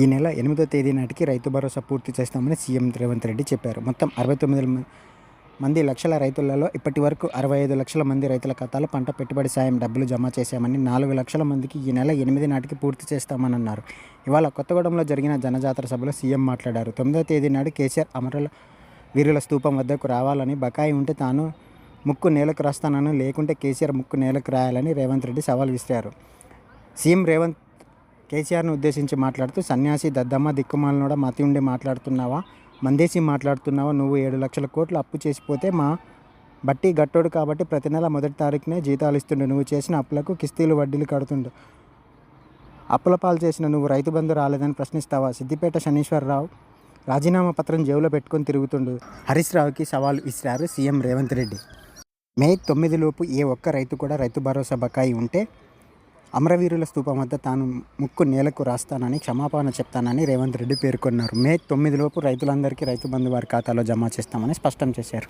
ఈ నెల ఎనిమిదో తేదీ నాటికి రైతు భరోసా పూర్తి చేస్తామని సీఎం రేవంత్ రెడ్డి చెప్పారు. మొత్తం అరవై తొమ్మిది మంది లక్షల రైతులలో ఇప్పటి వరకు అరవై ఐదు లక్షల మంది రైతుల ఖాతాలో పంట పెట్టుబడి సాయం డబ్బులు జమ చేశామని నాలుగు లక్షల మందికి ఈ నెల ఎనిమిది నాటికి పూర్తి చేస్తామని అన్నారు ఇవాళ కొత్తగూడెంలో జరిగిన జనజాతర సభలో సీఎం మాట్లాడారు. తొమ్మిదో తేదీ నాడు కేసీఆర్ అమరుల వీరుల స్థూపం వద్దకు రావాలని బకాయి ఉంటే తాను ముక్కు నేలకు రాస్తానని లేకుంటే కేసీఆర్ ముక్కు నేలకు రాయాలని రేవంత్ రెడ్డి సవాల్ విసిరారు. సీఎం రేవంత్ కేసీఆర్ను ఉద్దేశించి మాట్లాడుతూ సన్యాసి దద్దమ్మ దిక్కుమాలనోడ మతి ఉండి మాట్లాడుతున్నావా? మందేసి మాట్లాడుతున్నావా? నువ్వు ఏడు లక్షల కోట్లు అప్పు చేసిపోతే మా బట్టి గట్టోడు కాబట్టి ప్రతి నెల మొదటి తారీఖునే జీతాలు ఇస్తుండు. నువ్వు చేసిన అప్పులకు కిస్తీలు వడ్డీలు కడుతుండు. అప్పుల పాలు చేసిన నువ్వు రైతు బంధు రాలేదని ప్రశ్నిస్తావా? సిద్దిపేట శనీశ్వరరావు రాజీనామా పత్రం జేబులో పెట్టుకొని తిరుగుతుండు. హరీష్ రావుకి సవాల్ విసిరారు సీఎం రేవంత్ రెడ్డి. మే తొమ్మిది లోపు ఏ ఒక్క రైతు కూడా రైతు భరోసా బకాయి ఉంటే అమరవీరుల స్థూపం వద్ద తాను ముక్కు నేలకు రాస్తానని క్షమాపణ చెప్తానని రేవంత్ రెడ్డి పేర్కొన్నారు. మే తొమ్మిదిలోపు రైతులందరికీ రైతు బంధు వారి ఖాతాలో జమ చేస్తామని స్పష్టం చేశారు.